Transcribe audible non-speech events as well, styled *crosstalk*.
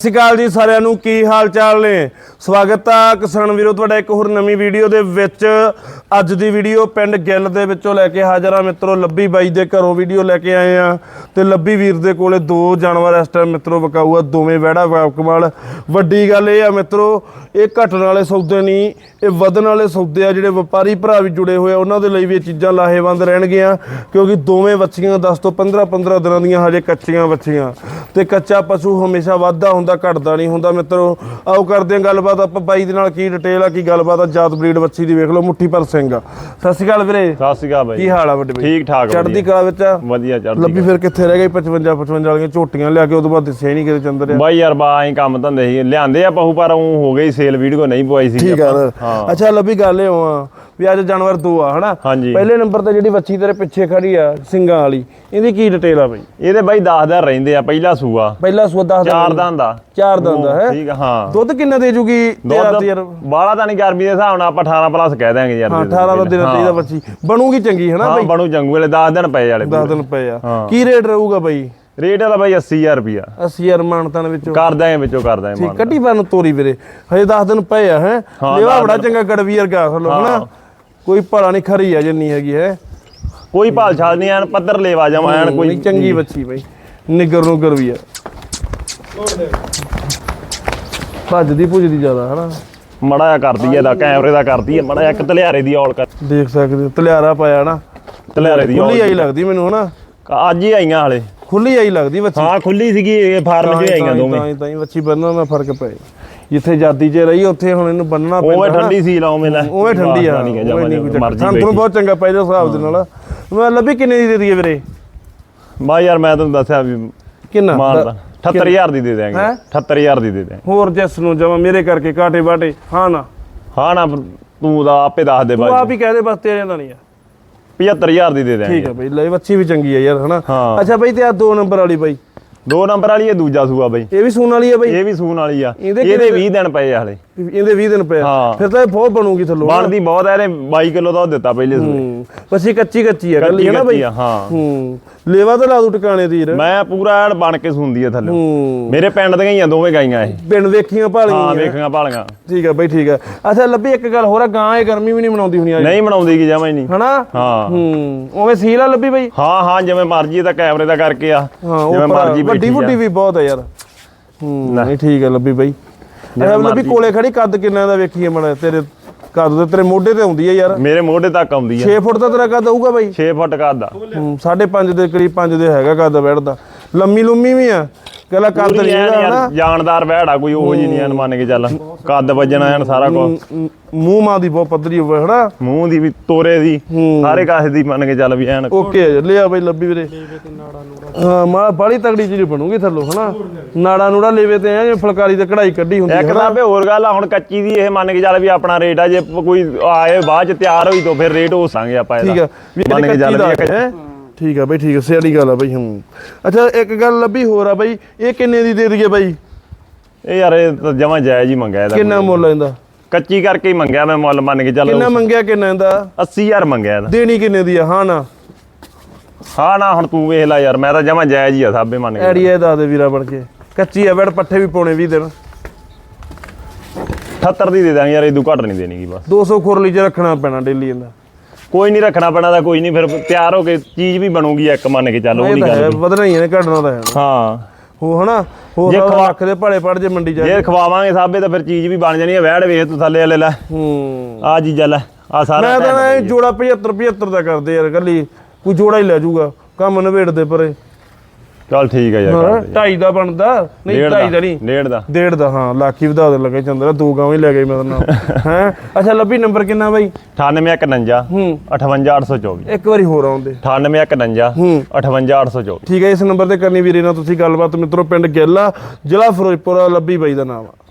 ਸਤਿ ਸ਼੍ਰੀ ਅਕਾਲ ਜੀ ਸਾਰਿਆਂ ਨੂੰ, ਕੀ ਹਾਲ ਚਾਲ ਨੇ? ਸਵਾਗਤ ਆ ਕਿਸਾਨ ਵੀਰੋ, ਤੁਹਾਡਾ ਇੱਕ ਹੋਰ ਨਵੀਂ ਵੀਡੀਓ ਦੇ ਵਿੱਚ। ਅੱਜ ਦੀ ਵੀਡੀਓ ਪਿੰਡ ਗਿੱਲ ਦੇ ਵਿੱਚੋਂ ਲੈ ਕੇ ਹਾਜ਼ਰ ਆ ਮਿੱਤਰੋ, ਲੱਭੀ ਬਾਈ ਦੇ ਘਰੋਂ ਵੀਡੀਓ ਲੈ ਕੇ ਆਏ ਆ। ਤੇ ਲੱਭੀ ਵੀਰ ਦੇ ਕੋਲੇ ਦੋ ਜਾਨਵਰ ਇਸ ਟਾਈਮ ਮਿੱਤਰੋ ਵਿਕਾਊ ਆ ਦੋਵੇਂ ਵਹਿੜਾ ਵਾਪ ਕਮਾਲ। ਵੱਡੀ ਗੱਲ ਇਹ ਆ ਮਿੱਤਰੋ, ਇਹ ਘਟਣ ਵਾਲੇ ਸੌਦੇ ਨਹੀਂ, ਇਹ ਵਧਣ ਵਾਲੇ ਸੌਦੇ ਆ, ਜਿਹੜੇ ਵਪਾਰੀ ਭਰਾ ਵੀ ਜੁੜੇ ਹੋਏ ਆ, ਉਹਨਾਂ ਦੇ ਲਈ ਵੀ ਇਹ ਚੀਜ਼ਾਂ ਲਾਹੇਵੰਦ ਰਹਿਣਗੀਆਂ, ਕਿਉਂਕਿ ਦੋਵੇਂ ਵੱਛੀਆਂ 10 ਤੋਂ 15 15 ਦਿਨਾਂ ਦੀਆਂ ਹਜੇ ਕੱਚੀਆਂ ਵੱਛੀਆਂ। ਤੇ ਕੱਚਾ ਪਸ਼ੂ ਹਮੇਸ਼ਾ ਵਾਧਾ ਹੁੰਦਾ ਘਟਦਾ ਨਹੀਂ ਹੁੰਦਾ। ਮਿੱਤਰੋ ਆਓ ਕਰਦੇ ਹਾਂ ਗੱਲਬਾਤ। ਆਪਾਂ ਬਾਈ ਦੇ ਨਾਲ ਕੀ ਡਿਟੇਲ ਆ ਕੀ ਗੱਲਬਾਤ ਆ? ਜਾਤ ਬਰੀਡ ਬੱਚੀ ਦੀ ਵੇਖ ਲਓ ਮੁੱਠੀ ਪਰ ਸਿੰਘ ਆ। ਸਤਿ ਸ਼੍ਰੀ ਅਕਾਲ ਵੀਰੇ। ਸਤਿ ਸ਼੍ਰੀ ਅਕਾਲ ਬਾਈ ਕੀ ਹਾਲ ਆ ਵੱਡੇ ਬਾਈ? ਠੀਕ ਠਾਕ ਚੜ੍ਹਦੀ ਵਧੀਆ। ਕਲਾ ਵਿੱਚ ਆ? ਵਧੀਆ ਚੜ੍ਹਦੀ ਲੱਭੀ ਫਿਰ ਕਿੱਥੇ ਰਹਿ ਗਈ? 55 55 ਵਾਲੀਆਂ ਝੋਟੀਆਂ ਲਿਆ ਕੇ ਉਦੋਂ ਬਾਅਦ ਦਿਸੇ ਨਹੀਂ ਕਿਤੇ ਚੰਦਰ ਆ ਬਾਈ ਯਾਰ ਬਾ ਐਂ ਕੰਮ ਧੰਦੇ ਸੀ। ਲਿਆਂਦੇ ਆ ਪਹੂ ਪਰ ਉਹ ਹੋ ਗਈ ਸੇਲ ਵੀਡੀਓ ਨਹੀਂ ਪਵਾਈ ਸੀ ਠੀਕ ਆ ਅੱਛਾ ਲੱਭੀ ਗੱਲ ਇਹ ਆ ਵੀ ਅੱਜ ਜਾਨਵਰ ਦੋ ਆ ਹਨਾ? ਪਹਿਲੇ ਨੰਬਰ ਤੇ ਜਿਹੜੀ ਬੱਚੀ ਤੇਰੇ ਪਿੱਛੇ ਖੜੀ ਆ ਸਿੰਘਾਂ ਵਾਲੀ ਇਹਦੀ ਕੀ ਡਿਟੇਲ ਆ ਬਈ? ਇਹਦੇ ਬਾਈ 10 ਰਹਿੰਦੇ ਆ ਪਹਿਲਾ ਸੂਆ। ਪਹਿਲਾ ਸੌਦਾ ਚਾਰ ਦੰਦ ਦਾ ਚਾਰ ਦੰਦ ਦਾ ਹੈ? ਠੀਕ ਹਾਂ। ਦੁੱਧ ਕਿੰਨਾ ਦੇ ਜੂਗੀ ਤੇਰਾ ਦੁੱਧ ਯਾਰ? ਬਾਲਾ ਤਾਂ ਨਹੀਂ ਗਰਮੀ ਦੇ ਹਿਸਾਬ ਨਾਲ ਆਪਾਂ 18 ਪਲੱਸ ਕਹਿ ਦਾਂਗੇ ਯਾਰ ਹਾਂ ਦੇ 18 ਦਾ ਦੇ। ਦੇਣਾ ਚਾਹੀਦਾ ਬੱਚੀ ਬਣੂਗੀ ਚੰਗੀ ਹਨਾ ਹਾਂ ਬਈ? ਬਣੂ ਜੰਗੂ ਵਾਲੇ 10 ਦਿਨ ਪਏ ਵਾਲੇ 10 ਦਿਨ ਪਏ ਆ। ਕੀ ਰੇਟ ਰਹੂਗਾ ਬਈ? ਰੇਟ ਇਹਦਾ ਬਾਈ 80000 ਰੁਪਿਆ 80000 ਮਾਨਤਾਨ ਵਿੱਚੋਂ। ਕਰ ਦਾਂਗੇ ਵਿੱਚੋਂ ਕਰ ਦਾਂਗੇ ਠੀਕ ਮਾਨ ਕੱਟੀ ਬਨ ਤੋਰੀ ਵੀਰੇ। ਹਜੇ 10 ਦਿਨ ਪਏ ਆ ਹੈ? ਲੇਵਾ ਬੜਾ ਦਿਨ। ਚੰਗਾ ਗੜਵੀ ਵਰਗਾ ਹਲੋ ਹਨਾ ਕੋਈ ਭਲਾ ਨਹੀਂ ਖਰੀ ਆ ਜਿੰਨੀ ਹੈਗੀ ਹੈ। ਕੋਈ ਭਾਲ ਛਾਲ ਨਹੀਂ ਐਨ ਪੱਧਰ ਲੈਵਾ ਜਾਵਾਂ ਐਨ ਕੋਈ ਨਹੀਂ ਚੰਗੀ ਬੱਚੀ ਬਈ। ਨਿਗਰ ਨੂੰ ਗਰਵੀ ਆ। ਭੱਜਦੀ ਭੁੱਜਦੀ ਜ਼ਿਆਦਾ ਹਨਾ? ਮੜਾ ਜਿਹਾ ਕਰਦੀ ਐ ਦਾ ਕੈਮਰੇ ਦਾ ਕਰਦੀ ਐ ਮੜਾ ਇੱਕ ਤਲਿਆਰੇ ਦੀ ਔਲ ਕਰ। ਦੇਖ ਸਕਦੇ ਹੋ, ਤਲਿਆਰਾ ਪਾਇਆ ਨਾ। ਤਲਿਆਰੇ ਦੀ ਖੁੱਲੀ ਆਈ ਲੱਗਦੀ ਮੈਨੂੰ ਹਨਾ? ਅੱਜ ਹੀ ਆਈਆਂ ਹਲੇ। ਖੁੱਲੀ ਆਈ ਲੱਗਦੀ ਬੱਚੀ। ਹਾਂ ਖੁੱਲੀ ਸੀਗੀ ਇਹ ਫਾਰਮ 'ਚ ਆਈਆਂ ਦੋਵੇਂ। ਤਾਂ ਹੀ ਬੱਚੀ ਬੰਨਣ ਦਾ ਫ਼ਰਕ ਪਏ ਜਿੱਥੇ ਜਾਦੀ 'ਚ ਰਹੀ ਉੱਥੇ ਹੁਣ ਇਹਨੂੰ ਬੰਨਣਾ ਪੈਂਦਾ ਉਹ। ਠੰਡੀ ਸੀ ਲਾਉ ਮੇਲਾ ਉਵੇਂ ਠੰਡੀ ਆ ਉਵੇਂ ਨਹੀਂ ਸਾਨੂੰ ਤੁਹਾਨੂੰ ਬਹੁਤ ਚੰਗਾ ਪੈ ਜਾ ਹਿਸਾਬ ਦੇ ਨਾਲ। ਮੈਂ ਲੱਭੀ ਕਿੰਨੇ ਦੀ ਦੇ ਦਈਏ ਵੀਰੇ? ਬਾ ਯਾਰ ਮੈਂ ਤੁਹਾਨੂੰ ਦੱਸਿਆ ਵੀ ਕਿੰਨਾ? ਮਾਨ 78000 ਦੀ ਦੇ ਦਿਆਂਗੇ। ਹੈਂ? 78000 ਦੀ ਦੇ ਦਿਆਂਗੇ। ਹੋਰ ਜੈਸ ਨੂੰ ਜਮਾ ਮੇਰੇ ਕਰਕੇ ਕਾਟੇ ਬਾਟੇ। ਹਾਂ ਨਾ। ਹਾਂ ਨਾ ਤੂੰ ਦਾ ਆਪੇ ਦੱਸ ਦੇ ਤੂੰ ਬਾਈ। ਆਪ ਹੀ ਕਹਿ ਦੇ ਬਸ ਤੇਰੇ ਜਾਂਦਾ ਨਹੀਂ ਆ। 75000 ਦੀ ਦੇ ਠੀਕ ਦਿਆਂਗੇ ਆ ਬਈ ਲੈ ਬੱਚੀ ਵੀ ਚੰਗੀ ਆ ਯਾਰ ਹਨਾ ਹਾਂ। ਅੱਛਾ ਬਈ ਤੇ ਆ ਦੋ ਨੰਬਰ ਵਾਲੀ ਬਈ। ਦੋ ਨੰਬਰ ਵਾਲੀ ਇਹ ਦੂਜਾ ਸੂਆ ਬਾਈ। ਇਹ ਵੀ ਸੂਣ ਵਾਲੀ ਆ ਬਈ? ਇਹ ਵੀ ਸੂਣ ਵਾਲੀ ਆ। ਇਹਦੇ ਇਹਦੇ ਕਿੰਨੇ 20 ਦਿਨ ਪਏ ਆ ਹਲੇ। ਇਹਦੇ 20 ਦਿਨ ਪਏ ਆ। ਹਾਂ। ਫਿਰ ਤਾਂ ਇਹ ਬਹੁਤ ਬਣੂਗੀ ਥੱਲੋਂ? ਬਣਦੀ ਬਹੁਤ ਆ ਇਹਨੇ 22 ਕਿਲੋ ਦਾ ਉਹ ਦਿੱਤਾ ਪਹਿਲੇ ਸੂਏ। ਹੂੰ ਬੱਚੀ ਕੱਚੀ ਕੱਚੀ ਆ ਗੱਲੀ ਹੈ ਨਾ ਕੱਚੀ ਬਈ? ਆ, ਹਾਂ। ਹੂੰ। ਲੇਵਾ ਤਾਂ ਲਾ ਦੂ ਟਿਕਾਣੇ ਦੀ ਯਾਰ। ਮੈਂ ਪੂਰਾ ਐਨ ਬਣ ਕੇ ਸੁਣਦੀ ਆ ਥੱਲੇ। ਹੂੰ। ਮੇਰੇ ਪਿੰਡ ਦੀਆਂ ਹੀ ਆ ਦੋਵੇਂ ਗਾਈਆਂ ਇਹ। ਪਿੰਡ ਵੇਖੀਆਂ ਹਾਂ ਭਾਲੀਆਂ ਵੇਖੀਆਂ ਭਾਲੀਆਂ। ਠੀਕ ਆ ਬਈ ਠੀਕ ਆ। ਅੱਛਾ ਲੱਭੀ ਇੱਕ ਗੱਲ ਹੋਰ ਆ ਗਾਂ ਇਹ ਗਰਮੀ ਵੀ ਨਹੀਂ ਮਨਾਉਂਦੀ ਹੁਣੀ ਆ ਨਹੀਂ ਬਣਾਉਂਦੀ ਕੀ ਜਮਾਂ ਹੀ ਨਹੀਂ। ਹਨਾ? ਹਾਂ। ਹੂੰ। ਉਵੇਂ ਸੀਲ ਆ ਲੱਭੀ ਬਈ? ਹਾਂ ਹਾਂ ਜਿਵੇਂ ਮਰਜ਼ੀ ਤਾਂ ਕੈਮਰੇ ਦਾ ਕਰਕੇ ਆ। ਹਾਂ ਉਹ ਜਿਵੇਂ ਭਰਾ- ਮਰਜ਼ੀ ਵੱਡੀ ਵੱਡੀ ਵੀ ਬਹੁਤ ਆ ਯਾਰ। ਹੂੰ ਨਹੀਂ ਠੀਕ ਆ ਲੱਭੀ ਬਈ। ਅੱਛਾ ਲੱਭੀ ਮਰਜ਼ੀ। ਕੋਲੇ ਖੜੀ ਕੱਦ ਕਿੰਨਾ ਦਾ ਵੇਖੀਏ ਮੜਾ ਤੇਰੇ ਕੱਦ ਦੇ ਤੇਰੇ ਮੋਢੇ ਤੇ ਆਉਂਦੀ ਆ ਯਾਰ। ਮੇਰੇ ਮੋਢੇ ਤੱਕ ਆਉਂਦੀ ਆ। 6 ਫੁੱਟ ਦਾ ਤੇਰਾ ਕੱਦ ਆਊਗਾ ਬਈ? 6 ਫੁੱਟ ਕੱਦ ਆ। ਹੂੰ 5.5 ਦੇ ਕਰੀਬ 5 ਦੇ ਹੈਗਾ ਕੱਦ ਬੈਠਦਾ। ਲੰਮੀ ਲੁੰਮੀ ਵੀ ਆ। ਨਹੀਂ ਐਨ ਹੈਗਾ ਯਾਰ ਹਨਾ। ਜਾਨਦਾਰ ਬਹਿੜਾ ਕੋਈ ਉਹ ਜੀ ਨਹੀਂ ਐਨ ਮੰਨ ਕੇ ਚੱਲ। ਕੱਦ ਵੱਜਣਾ ਐਨ ਸਾਰਾ ਕੁਝ ਮੂੰਹ ਮਾਂ ਦੀ ਬਹੁਤ ਪੱਧਰੀ ਹੋਵੇ ਹਨਾ। ਮੂੰਹ ਦੀ ਵੀ ਤੋਰੇ ਦੀ। ਸਾਰੇ ਕਾਸੇ ਦੀ ਮੰਨ ਕੇ ਚੱਲ ਵੀ ਐਨ। ਓਕੇ ਲਿਆ ਬਈ ਲੱਭੀ ਵੀਰੇ। ਹਾਂ ਮਾ ਬੜੀ ਤਗੜੀ ਚੀਜ਼ ਬਣੂਗੀ ਥੱਲੋਂ ਹਨਾ। ਨਾੜਾ ਨੂੜਾ ਲੇਵੇ ਤੇ ਆ ਜਿਵੇਂ ਫੁਲਕਾਰੀ ਤੇ ਕਢਾਈ ਕੱਢੀ ਹੁੰਦੀ ਇੱਕ ਤਾਂ ਹੋਰ ਗੱਲ ਆ ਹੁਣ ਕੱਚੀ ਦੀ ਇਹ ਮੰਨ ਕੇ ਚੱਲ ਵੀ ਆਪਣਾ ਰੇਟ ਆ ਜੇ ਕੋਈ ਆਏ ਬਾਅਦ ਚ ਤਿਆਰ ਹੋਈ ਤਾਂ ਫਿਰ ਰੇਟ ਹੋ ਸਾਂਗੇ ਆਪਾਂ ਇਹਦਾ। ਠੀਕ ਆ। ਮੰਨ ਕੇ ਚੱਲ ਵੀ ਠੀਕ ਆ ਬਈ ਠੀਕ ਆ ਸਿਆਣੀ ਗੱਲ ਆ ਬਈ ਹੂੰ। ਅੱਛਾ ਇੱਕ ਗੱਲ ਲੱਭੀ ਹੋਰ ਆ ਬਈ ਇਹ ਕਿੰਨੇ ਦੀ ਦੇ ਦਈਏ ਬਈ? ਇਹ ਯਾਰ ਇਹ ਤਾਂ ਜਮਾਂ ਜਾਇਜ਼ ਹੀ ਮੰਗਿਆ ਇਹਦਾ ਕਿੰਨਾ ਮੁੱਲ ਇਹਦਾ? ਕੱਚੀ ਕਰਕੇ ਹੀ ਮੰਗਿਆ ਮੈਂ ਮੁੱਲ ਮੰਨ ਕੇ ਚੱਲ ਕਿੰਨਾ ਮੰਗਿਆ ਕਿੰਨਾ ਇਹਦਾ? 80000 ਮੰਗਿਆ ਇਹਦਾ। ਦੇਣੀ ਕਿੰਨੇ ਦੀ ਆ? ਹਾਂ ਨਾ। ਹਾਂ ਨਾ ਹੁਣ ਤੂੰ ਵੇਖ ਲੈ ਯਾਰ ਮੈਂ ਤਾਂ ਜਮਾਂ ਜਾਇਜ਼ ਹੀ ਆ ਸਾਬੇ ਮੰਨ ਕੇ ਐੜੀਏ ਦੱਸ ਦੇ ਵੀਰਾ ਬਣ ਕੇ। ਕੱਚੀ ਆ ਬੈੜ ਪੱਠੇ ਵੀ ਪਾਉਣੇ 20 ਦਿਨ। 78 ਦੀ ਦੇ ਦਾਂਗੇ ਯਾਰ ਇਦੋਂ ਘੱਟ ਨਹੀਂ ਦੇਣੀਗੀ ਬਸ। 200 ਖੁਰਲੀ ਚ ਰੱਖਣਾ ਪੈਣਾ ਡੇਲੀ ਇਹਦਾ। ਕੋਈ ਨਹੀਂ ਰੱਖਣਾ ਪੈਣਾ ਤਾਂ ਕੋਈ ਨਹੀਂ ਫਿਰ ਤਿਆਰ ਹੋ ਕੇ ਚੀਜ਼ ਵੀ ਬਣੂਗੀ ਇੱਕ ਮੰਨ ਕੇ ਚੱਲ ਉਹ ਨਹੀਂ ਗੱਲ ਵਧਣਾ ਹੀ ਹੈ ਘਟਣਾ ਤਾਂ ਹੈ। ਹਾਂ। ਹੋ ਹਨਾ ਹੋ ਜੇ ਦੇ ਭਲੇ ਪੜ ਜੇ ਮੰਡੀ ਜਾ ਜੇ ਖਵਾਵਾਂਗੇ ਸਾਬੇ ਤਾਂ ਫਿਰ ਚੀਜ਼ ਵੀ ਬਣ ਜਾਣੀ ਹੈ ਵਹਿੜ ਵੇਖ ਤੂੰ ਥੱਲੇ ਵਾਲੇ ਲੈ। ਹੂੰ। ਆ ਚੀਜ਼ਾਂ ਲੈ ਆ ਸਾਰਾ ਮੈਂ ਤਾਂ ਜੋੜਾ 75 75 ਦਾ ਕਰਦੇ ਯਾਰ ਗੱਲੀ ਕੋਈ ਜੋੜਾ ਹੀ ਲੈ ਜਾਊਗਾ ਕੰਮ ਨਵੇੜ ਦੇ ਪਰੇ। ਚੱਲ ਠੀਕ ਹੈ ਯਾਰ। ਢਾਈ ਦਾ ਬਣਦਾ ਨਹੀਂ ਢਾਈ ਦਾ ਨਹੀਂ। ਡੇਢ ਦਾ। ਡੇਢ ਦਾ ਹਾਂ ਹੀ ਵਧਾ ਦੇ ਲੱਗੇ ਚੰਦਰਾ ਦੋ ਗਾਵਾਂ ਹੀ ਲੈ ਗਏ ਮੇਰੇ ਨਾਲ। *laughs* ਹੈ? ਅੱਛਾ ਲੱਭੀ ਨੰਬਰ ਕਿੰਨਾ ਬਾਈ? 9851 ਹੂੰ। 58824 ਇੱਕ ਵਾਰੀ ਹੋਰ ਆਉਂਦੇ। 9851 ਹੂੰ। 58824 ਠੀਕ ਹੈ ਇਸ ਨੰਬਰ ਤੇ ਕਰਨੀ ਵੀਰੇ ਨਾਲ ਤੁਸੀਂ ਗੱਲਬਾਤ ਮਿੱਤਰੋ ਪਿੰਡ ਗਿੱਲ ਜ਼ਿਲ੍ਹਾ ਫਿਰੋਜ਼ਪੁਰ ਲੱਭੀ ਬਾਈ ਦਾ ਨਾਮ ਆ।